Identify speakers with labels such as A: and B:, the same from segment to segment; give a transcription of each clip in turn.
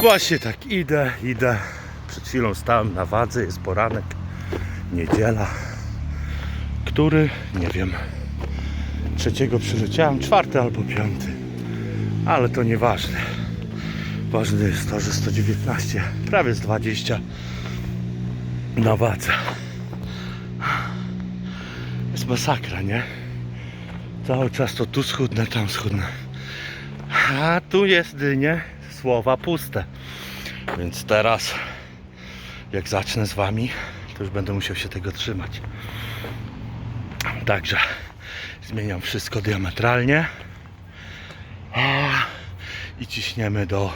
A: Właśnie tak idę, idę. Przed chwilą stałem na wadze, jest poranek, niedziela. Który? Nie wiem. Trzeciego przyleciałem, czwarty albo piąty. Ale to nieważne. Ważne jest to, że 119, prawie z 20 na wadze. Jest masakra, nie? Cały czas to tu schudnę, tam schudnę. A tu jest dynie, słowa puste. Więc teraz, jak zacznę z wami, to już będę musiał się tego trzymać. Także zmieniam wszystko diametralnie. I ciśniemy do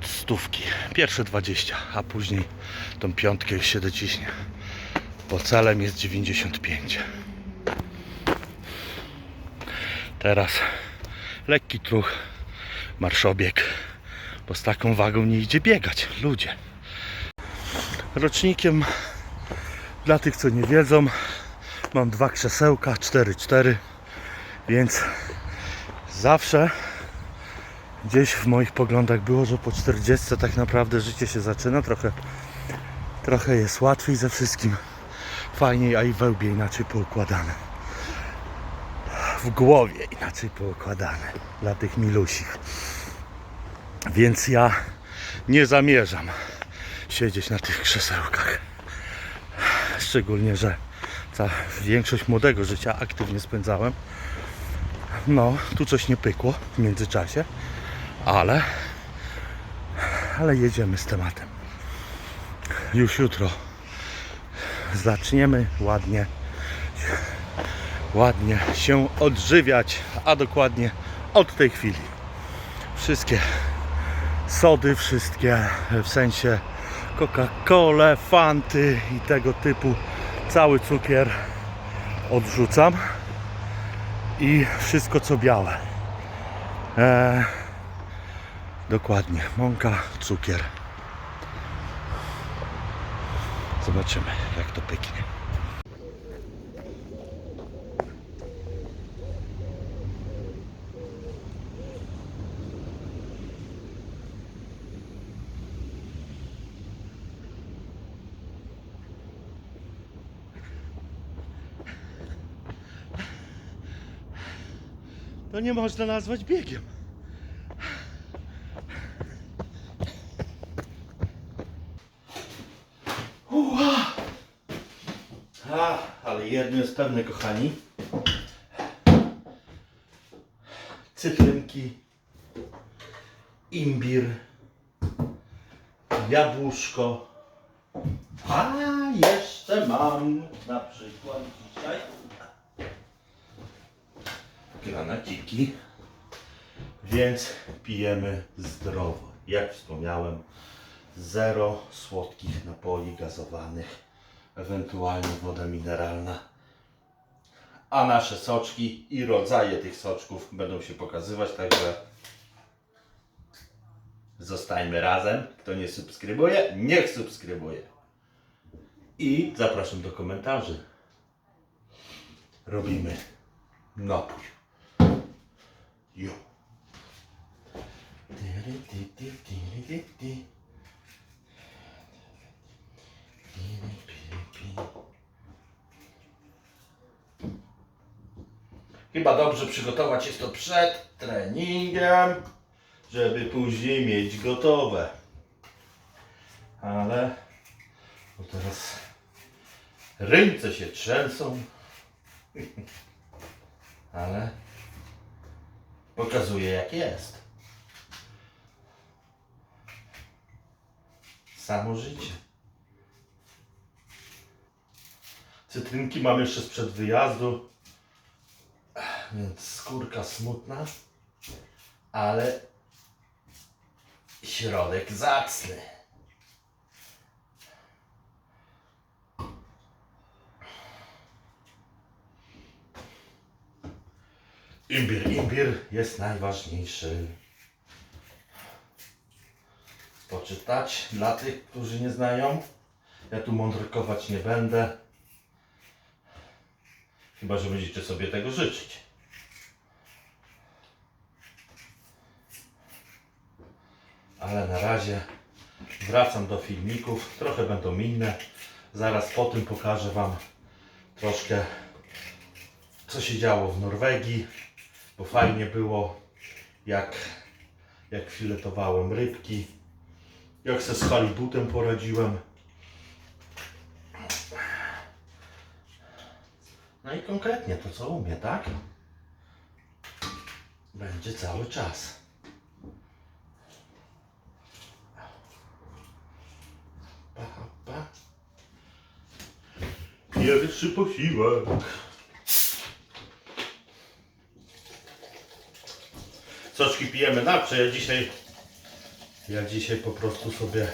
A: stówki. Pierwsze 20, a później tą piątkę już się dociśnie. Bo celem jest 95. Teraz lekki truch, marszobieg, bo z taką wagą nie idzie biegać, ludzie. Rocznikiem, dla tych co nie wiedzą, mam dwa krzesełka, 4-4, więc zawsze gdzieś w moich poglądach było, że po 40 tak naprawdę życie się zaczyna, trochę, trochę jest łatwiej ze wszystkim, fajniej, a i wełbie inaczej poukładane w głowie inaczej poukładane dla tych milusich. Więc ja nie zamierzam siedzieć na tych krzesełkach. Szczególnie, że ca większość młodego życia aktywnie spędzałem. No, tu coś nie pykło w międzyczasie, ale ale jedziemy z tematem. Już jutro zaczniemy ładnie ładnie się odżywiać, a dokładnie od tej chwili. Wszystkie sody, wszystkie w sensie Coca-Colę, Fanty i tego typu cały cukier odrzucam i wszystko co białe. E, dokładnie, mąka, cukier. Zobaczymy jak to pyknie. To nie można nazwać biegiem. Uła. A, ale jedno jest pewne, kochani. Cytrynki, imbir, jabłuszko. A jeszcze mam na przykład dzisiaj granaciki, więc pijemy zdrowo. Jak wspomniałem, zero słodkich napoi gazowanych, ewentualnie woda mineralna. A nasze soczki i rodzaje tych soczków będą się pokazywać, także zostańmy razem. Kto nie subskrybuje, niech subskrybuje. I zapraszam do komentarzy. Robimy napój. Chyba dobrze przygotować jest to przed treningiem, żeby później mieć gotowe. Ale bo teraz ręce się trzęsą. Ale pokazuje jak jest. Samo życie. Cytrynki mam jeszcze sprzed wyjazdu, więc skórka smutna, ale środek zacny. Imbir, imbir jest najważniejszy. Poczytać dla tych, którzy nie znają. Ja tu mądrkować nie będę. Chyba, że będziecie sobie tego życzyć. Ale na razie wracam do filmików. Trochę będą inne. Zaraz po tym pokażę Wam troszkę co się działo w Norwegii, bo fajnie było jak, jak filetowałem rybki, jak se z halibutem poradziłem. No i konkretnie to co umie, tak? Będzie cały czas. Pa, pa. Pierwszy posiłek. Soczki pijemy napcze. Ja dzisiaj, ja dzisiaj po prostu sobie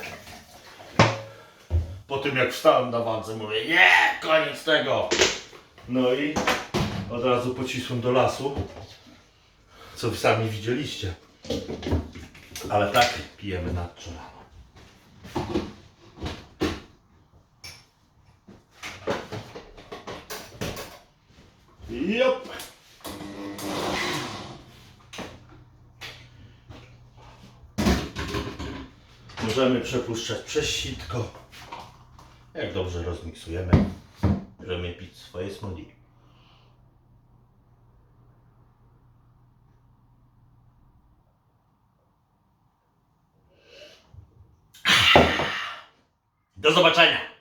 A: po tym jak wstałem na wadze mówię nie, koniec tego. No i od razu pocisłem do lasu, co wy sami widzieliście. Ale tak pijemy napcze rano. Możemy przepuszczać przez sitko. Jak dobrze rozmiksujemy, możemy pić swoje smoothie. Do zobaczenia!